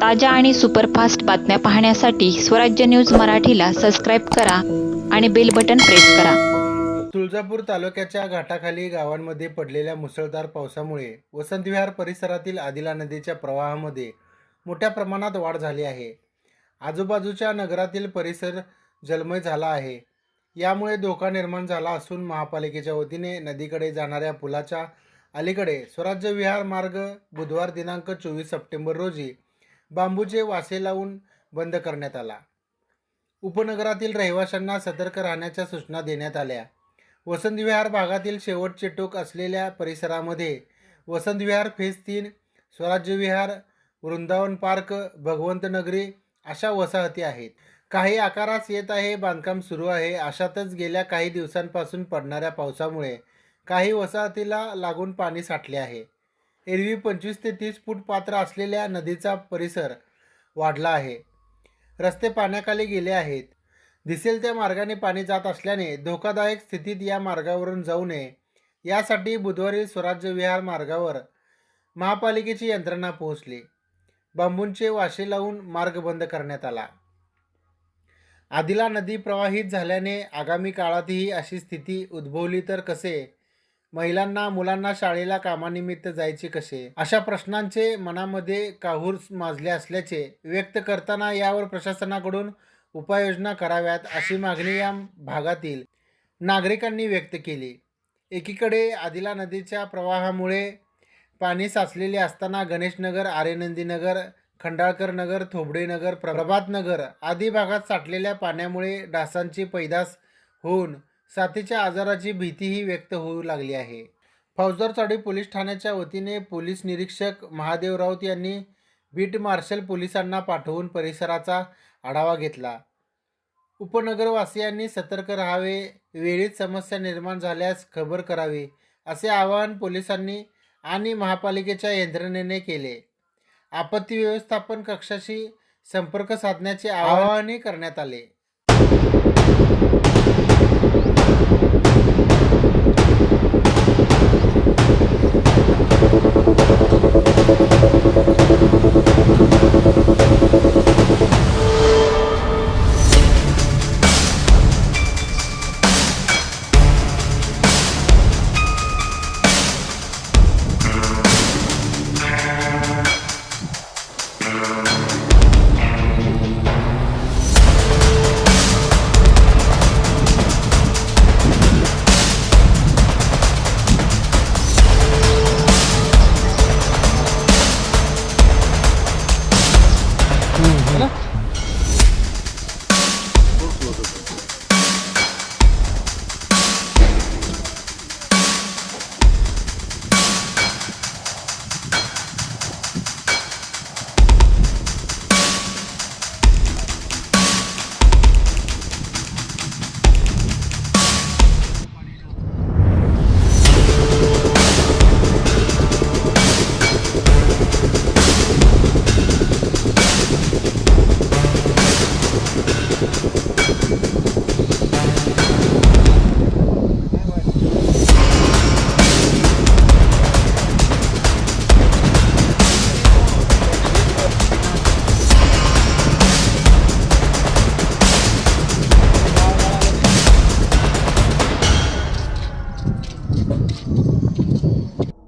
ताज्या आणि सुपरफास्ट बातम्या पाहण्यासाठी स्वराज्य न्यूज मराठीला सबस्क्राईब करा आणि बेल बटन प्रेस करा. तुळजापूर तालुक्याच्या घाटाखाली गावांमध्ये पडलेल्या मुसळधार पावसामुळे वसंत विहार परिसरातील आदिला नदीच्या प्रवाहामध्ये मोठ्या प्रमाणात वाढ झाली आहे. आजूबाजूच्या नगरातील परिसर जलमय झाला आहे. यामुळे धोका निर्माण झाला असून महापालिकेच्या वतीने नदीकडे जाणाऱ्या पुलाच्या अलीकडे स्वराज्य विहार मार्ग बुधवार दिनांक चोवीस सप्टेंबर रोजी बांबूचे वासे लावून बंद करण्यात आला. उपनगरातील रहिवाशांना सतर्क राहण्याच्या सूचना देण्यात आल्या. वसंत विहार भागातील शेवटचे टोक असलेल्या परिसरामध्ये वसंत विहार फेज तीन स्वराज्य विहार वृंदावन पार्क भगवंत नगरी अशा वसाहती आहेत. काही आकारास येत आहे बांधकाम सुरू आहे. अशातच गेल्या काही दिवसांपासून पडणाऱ्या पावसामुळे काही वसाहतीला लागून पाणी साठले आहे. एरवी पंचवीस ते तीस फूट पात्र असलेल्या नदीचा परिसर वाढला आहे. रस्ते पाण्याखाली गेले आहेत. दिसेल त्या मार्गाने पाणी जात असल्याने धोकादायक स्थितीत या मार्गावरून जाऊ नये. यासाठी बुधवारी स्वराज्य विहार मार्गावर महापालिकेची यंत्रणा पोहोचली. बांबूंचे वाशे लावून मार्ग बंद करण्यात आला. आदिला नदी प्रवाहित झाल्याने आगामी काळातही अशी स्थिती उद्भवली तर कसे? महिलांना मुलांना शाळेला कामानिमित्त जायचे कसे? अशा प्रश्नांचे मनामध्ये काहूर माजले असल्याचे व्यक्त करताना यावर प्रशासनाकडून उपाययोजना कराव्यात अशी मागणी या भागातील नागरिकांनी व्यक्त केली. एकीकडे आदिला नदीच्या प्रवाहामुळे पाणी साचलेले असताना गणेशनगर आर्यनंदीनगर खंडाळकर नगर थोबडेनगर नगर आदी भागात साठलेल्या पाण्यामुळे डासांची पैदास होऊन साथीच्या आजाराची भीतीही व्यक्त होऊ लागली आहे. फौजदारचाडी पोलीस ठाण्याच्या वतीने पोलीस निरीक्षक महादेव राऊत यांनी बीट मार्शल पोलिसांना पाठवून परिसराचा आढावा घेतला. उपनगरवासियांनी सतर्क राहावे वेळीच समस्या निर्माण झाल्यास खबर करावी असे आवाहन पोलिसांनी आणि महापालिकेच्या यंत्रणेने केले. आपत्ती व्यवस्थापन कक्षाशी संपर्क साधण्याचे आवाहनही करण्यात आले. フフフフ。